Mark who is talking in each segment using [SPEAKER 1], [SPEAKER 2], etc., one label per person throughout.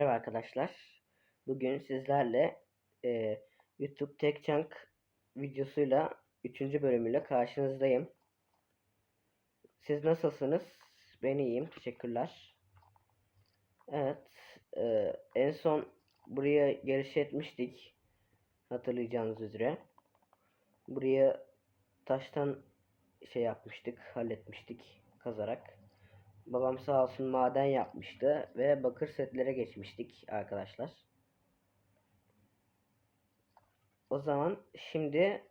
[SPEAKER 1] Merhaba arkadaşlar. Bugün sizlerle e, YouTube Tek Chunk videosuyla 3. bölümüyle karşınızdayım. Siz nasılsınız? Ben iyiyim. Teşekkürler. Evet. e, en son buraya giriş etmiştik. Hatırlayacağınız üzere. Buraya taştan şey yapmıştık. Halletmiştik. Kazarak. Babam sağ olsun maden yapmıştı ve bakır setlere geçmiştik arkadaşlar. O zaman şimdi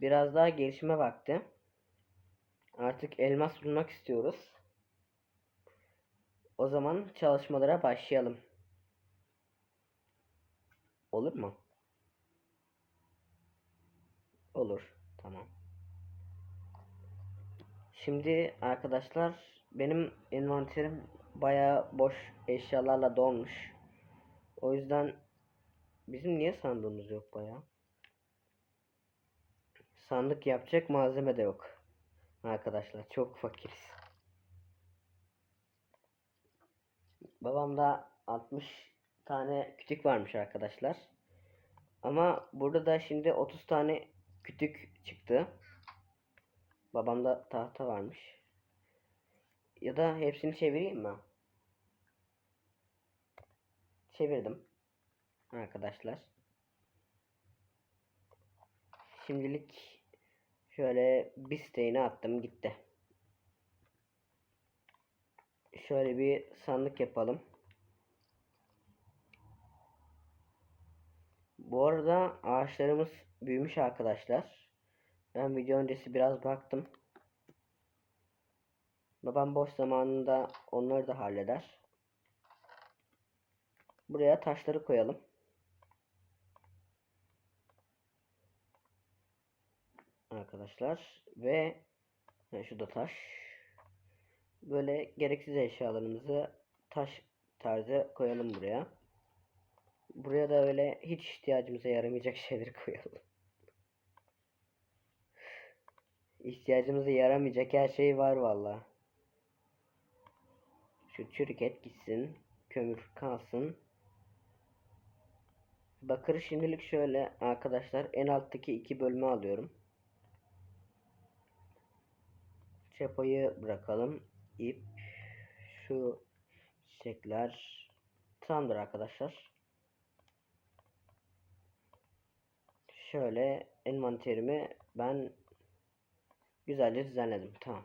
[SPEAKER 1] biraz daha gelişme vakti. Artık elmas bulmak istiyoruz. O zaman çalışmalara başlayalım. Olur mu? Olur. Tamam. Şimdi arkadaşlar benim envanterim bayağı boş eşyalarla dolmuş. O yüzden bizim niye sandığımız yok bayağı? Sandık yapacak malzeme de yok. Arkadaşlar çok fakiriz. Babamda 60 tane kütük varmış arkadaşlar. Ama burada da şimdi 30 tane kütük çıktı. Babamda tahta varmış. Ya da hepsini çevireyim mi? Çevirdim. Arkadaşlar. Şimdilik şöyle bir siteğini attım gitti. Şöyle bir sandık yapalım. Bu arada ağaçlarımız büyümüş arkadaşlar. Ben video öncesi biraz baktım. Babam boş zamanında onları da halleder. Buraya taşları koyalım. Arkadaşlar ve şu da taş. Böyle gereksiz eşyalarımızı taş tarzı koyalım buraya. Buraya da öyle hiç ihtiyacımıza yaramayacak şeyleri koyalım. İhtiyacımıza yaramayacak her şey var vallahi. Şu çürük et gitsin. Kömür kalsın. Bakırı şimdilik şöyle arkadaşlar en alttaki iki bölümü alıyorum. Çapayı bırakalım. İp şu çiçekler tamamdır arkadaşlar. Şöyle envanterimi ben güzelce düzenledim. Tamam.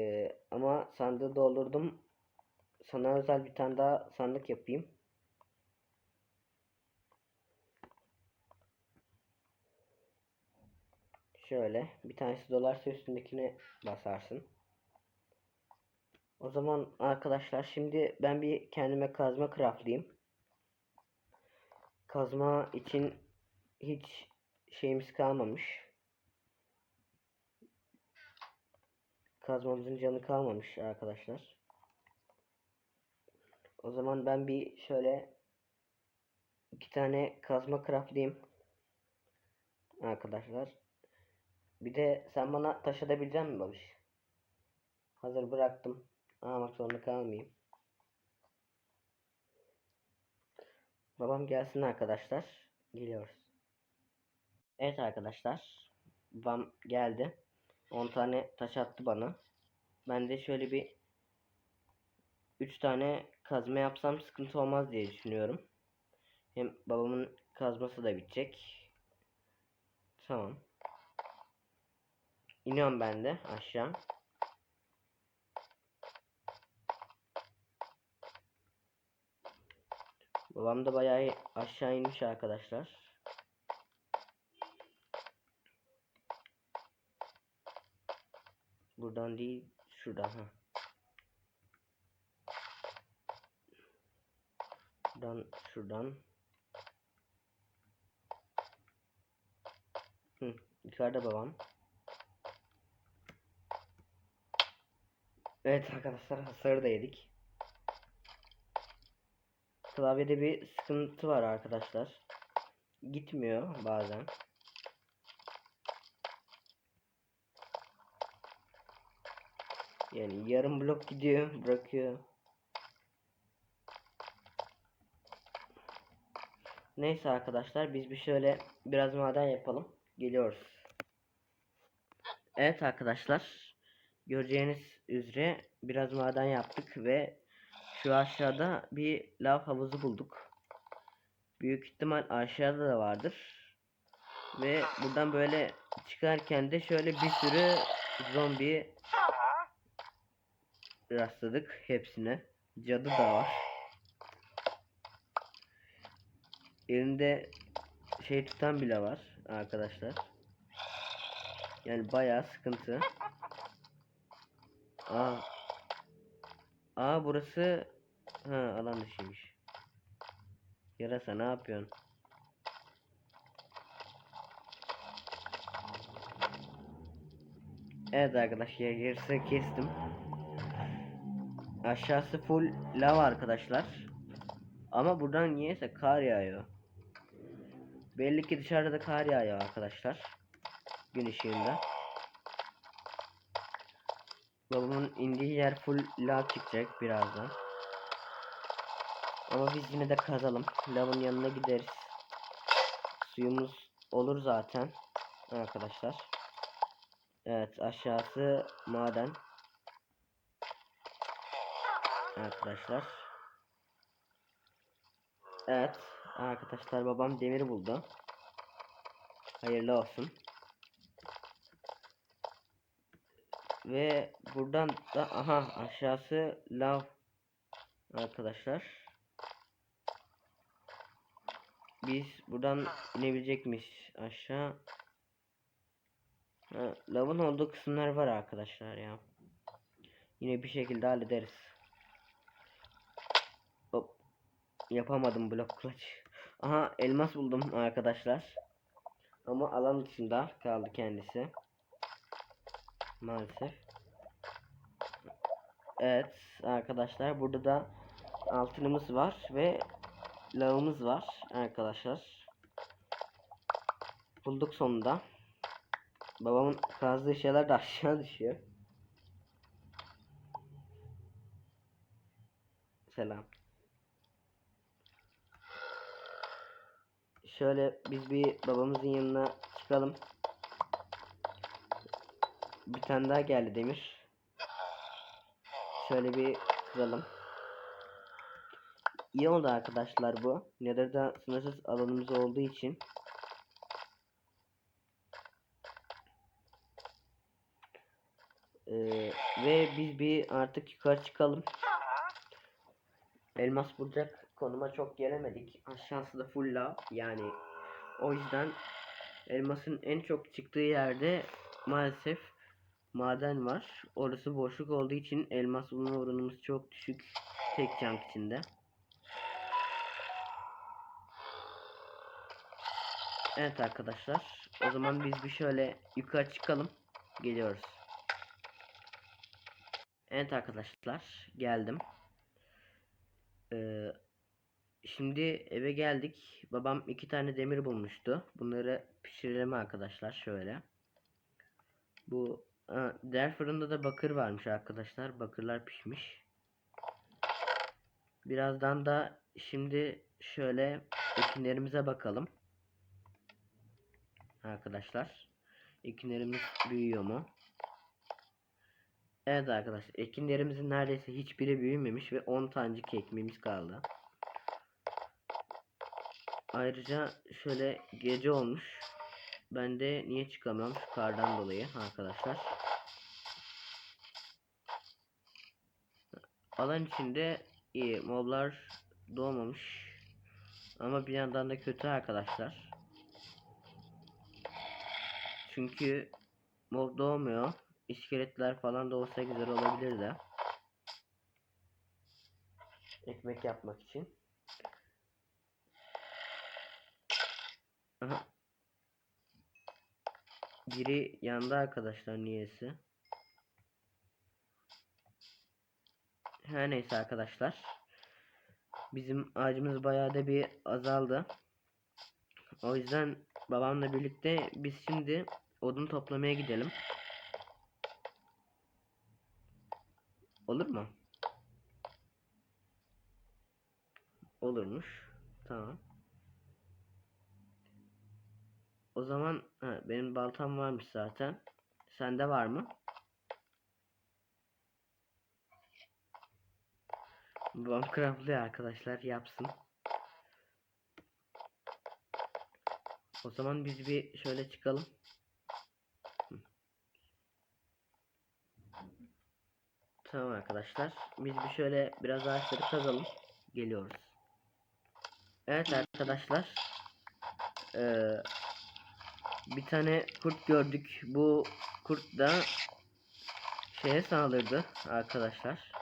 [SPEAKER 1] Ee, ama sandığı doldurdum. Sana özel bir tane daha sandık yapayım. Şöyle bir tanesi dolarsa üstündekine basarsın. O zaman arkadaşlar şimdi ben bir kendime kazma craftlayayım. Kazma için hiç şeyimiz kalmamış. Kazmamızın canı kalmamış arkadaşlar. O zaman ben bir şöyle iki tane kazma craftlayayım. Arkadaşlar. Bir de sen bana taşıdabilecek misin babiş? Hazır bıraktım. Almak zorunda kalmayayım. Babam gelsin arkadaşlar. Geliyoruz. Evet arkadaşlar. Babam geldi. 10 tane taş attı bana. Ben de şöyle bir 3 tane kazma yapsam sıkıntı olmaz diye düşünüyorum. Hem babamın kazması da bitecek. Tamam. İniyorum ben de aşağı. Babam da bayağı aşağı inmiş arkadaşlar. Buradan değil şuradan ha. Şuradan şuradan. Hı, yukarıda babam. Evet arkadaşlar hasarı da yedik. Klavyede bir sıkıntı var arkadaşlar. Gitmiyor bazen. Yani yarım blok gidiyor, bırakıyor. Neyse arkadaşlar biz bir şöyle biraz maden yapalım. Geliyoruz. Evet arkadaşlar. Göreceğiniz üzere biraz maden yaptık ve şu aşağıda bir lav havuzu bulduk. Büyük ihtimal aşağıda da vardır. Ve buradan böyle çıkarken de şöyle bir sürü zombi rastladık hepsine. Cadı da var. Elinde şey tutan bile var arkadaşlar. Yani bayağı sıkıntı. Aa. Aa burası ha alan dışıymış. Yarasa ne yapıyorsun? Evet arkadaşlar yarısı kestim. Aşağısı full lav arkadaşlar. Ama buradan niyeyse kar yağıyor. Belli ki dışarıda da kar yağıyor arkadaşlar. Gün ışığında. Babamın indiği yer full lav çıkacak birazdan. Ama biz yine de kazalım. Lavın yanına gideriz. Suyumuz olur zaten. Arkadaşlar. Evet aşağısı maden. Arkadaşlar. Evet arkadaşlar babam demir buldu. Hayırlı olsun. Ve buradan da aha aşağısı lav arkadaşlar. Biz buradan inebilecek miyiz aşağı? Lavın olduğu kısımlar var arkadaşlar ya. Yine bir şekilde hallederiz. Yapamadım blok clutch. Aha elmas buldum arkadaşlar. Ama alan dışında kaldı kendisi. Maalesef. Evet arkadaşlar burada da altınımız var ve lavımız var arkadaşlar. Bulduk sonunda. Babamın kazdığı şeyler de aşağı düşüyor. Selam. Şöyle biz bir babamızın yanına çıkalım. Bir tane daha geldi demir. Şöyle bir kıralım. İyi oldu arkadaşlar bu. Nether'da sınırsız alanımız olduğu için. Ee, ve biz bir artık yukarı çıkalım. Elmas bulacak konuma çok gelemedik. Aşağısı da full lav. Yani o yüzden elmasın en çok çıktığı yerde maalesef maden var. Orası boşluk olduğu için elmas bulma oranımız çok düşük. Tek chunk içinde. Evet arkadaşlar. O zaman biz bir şöyle yukarı çıkalım. Geliyoruz. Evet arkadaşlar. Geldim. Ee, şimdi eve geldik. Babam iki tane demir bulmuştu. Bunları pişirelim arkadaşlar. Şöyle. Bu diğer fırında da bakır varmış arkadaşlar. Bakırlar pişmiş. Birazdan da şimdi şöyle ekinlerimize bakalım. Arkadaşlar. Ekinlerimiz büyüyor mu? Evet arkadaşlar. Ekinlerimizin neredeyse hiçbiri büyümemiş ve 10 tanecik ekmeğimiz kaldı. Ayrıca şöyle gece olmuş. Ben de niye çıkamam şu kardan dolayı arkadaşlar. Alan içinde iyi. Moblar doğmamış. Ama bir yandan da kötü arkadaşlar. Çünkü mob doğmuyor. İskeletler falan da olsa güzel olabilir de. Ekmek yapmak için. Aha. Biri yandı arkadaşlar niyesi. Her neyse arkadaşlar. Bizim ağacımız bayağı da bir azaldı. O yüzden babamla birlikte biz şimdi odun toplamaya gidelim. Olur mu? Olurmuş. Tamam. O zaman ha, benim baltam varmış zaten. Sende var mı? Babam craftlıyor arkadaşlar yapsın. O zaman biz bir şöyle çıkalım. Tamam arkadaşlar. Biz bir şöyle biraz ağaçları kazalım. Geliyoruz. Evet arkadaşlar. Ee, bir tane kurt gördük. Bu kurt da şeye saldırdı arkadaşlar.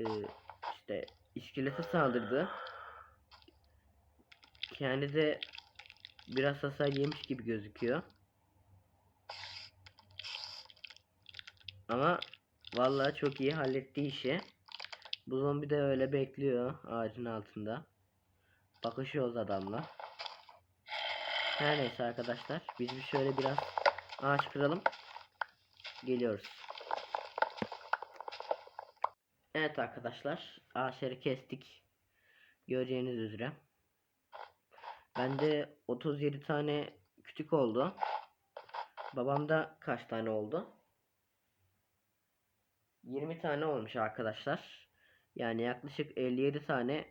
[SPEAKER 1] Ee, işte iskelete saldırdı. Kendi de biraz hasar yemiş gibi gözüküyor. Ama vallahi çok iyi halletti işi. Bu zombi de öyle bekliyor ağacın altında. Bakışıyoruz adamla. Her neyse arkadaşlar biz bir şöyle biraz ağaç kıralım. Geliyoruz. Evet arkadaşlar ağaçları kestik. Göreceğiniz üzere. Bende 37 tane kütük oldu. Babamda kaç tane oldu? 20 tane olmuş arkadaşlar. Yani yaklaşık 57 tane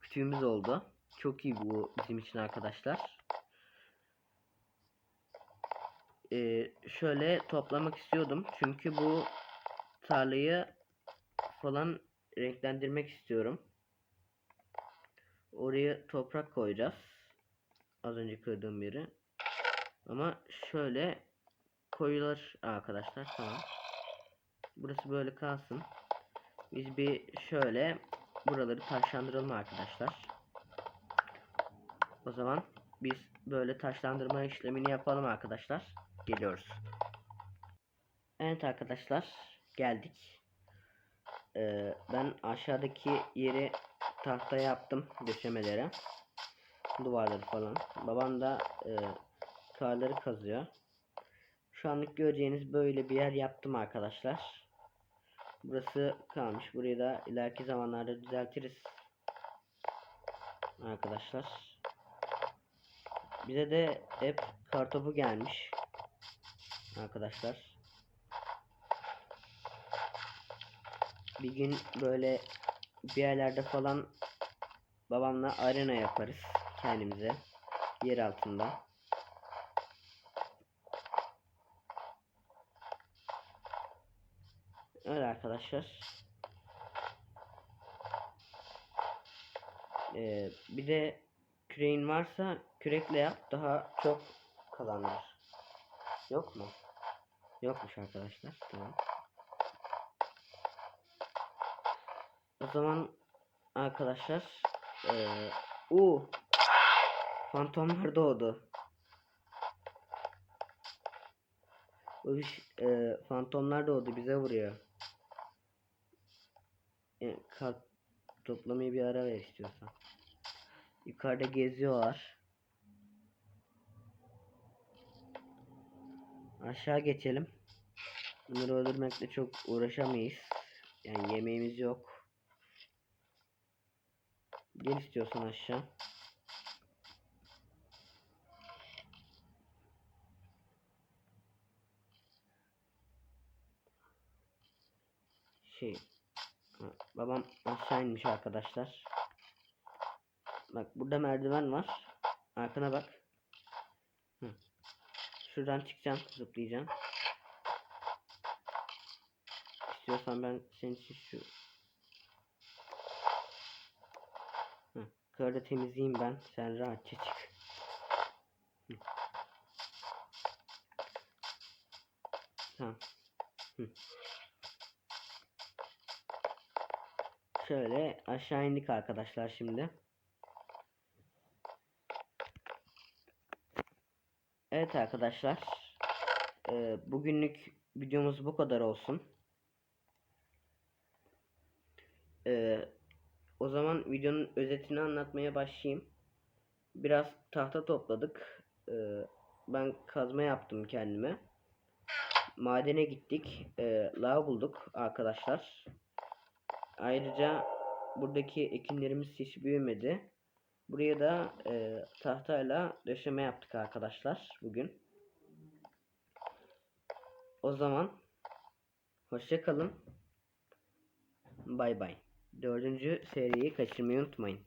[SPEAKER 1] kütüğümüz oldu. Çok iyi bu bizim için arkadaşlar. Ee, şöyle toplamak istiyordum. Çünkü bu tarlayı falan renklendirmek istiyorum. Oraya toprak koyacağız. Az önce kırdığım yeri. Ama şöyle koyulur arkadaşlar. Tamam. Burası böyle kalsın. Biz bir şöyle buraları taşlandıralım arkadaşlar. O zaman biz böyle taşlandırma işlemini yapalım arkadaşlar. Geliyoruz. Evet arkadaşlar geldik. Ee, ben aşağıdaki yeri tahta yaptım döşemelere. Duvarları falan. Babam da e, karları kazıyor. Şu anlık göreceğiniz böyle bir yer yaptım arkadaşlar. Burası kalmış. Burayı da ileriki zamanlarda düzeltiriz. Arkadaşlar. Bize de hep kartopu gelmiş. Arkadaşlar. Bir gün böyle bir yerlerde falan babamla arena yaparız kendimize. Yer altında. Öyle arkadaşlar. Ee, bir de küreğin varsa kürekle yap daha çok kazanır. Yok mu? Yokmuş arkadaşlar. Tamam. O zaman arkadaşlar ee, u fantomlar doğdu. İş, e, fantomlar doğdu bize vuruyor. E, kalk toplamayı bir ara ver istiyorsan. Yukarıda geziyorlar. Aşağı geçelim. Bunları öldürmekle çok uğraşamayız. Yani yemeğimiz yok. Gel istiyorsan aşağı. Şey Babam aşağı inmiş arkadaşlar. Bak burada merdiven var. Arkana bak. Hı. Şuradan çıkacağım, zıplayacağım. İstiyorsan ben senin için şu Hı. Karda temizleyeyim ben. Sen rahatça çık. Hı. Tamam. Şöyle aşağı indik arkadaşlar şimdi. Evet arkadaşlar. Ee, bugünlük videomuz bu kadar olsun. Ee, o zaman videonun özetini anlatmaya başlayayım. Biraz tahta topladık. Ee, ben kazma yaptım kendime. madene gittik. E, lav bulduk arkadaşlar. Ayrıca buradaki ekinlerimiz hiç büyümedi. Buraya da e, tahtayla döşeme yaptık arkadaşlar bugün. O zaman hoşça kalın. Bay bay. Dördüncü seriyi kaçırmayı unutmayın.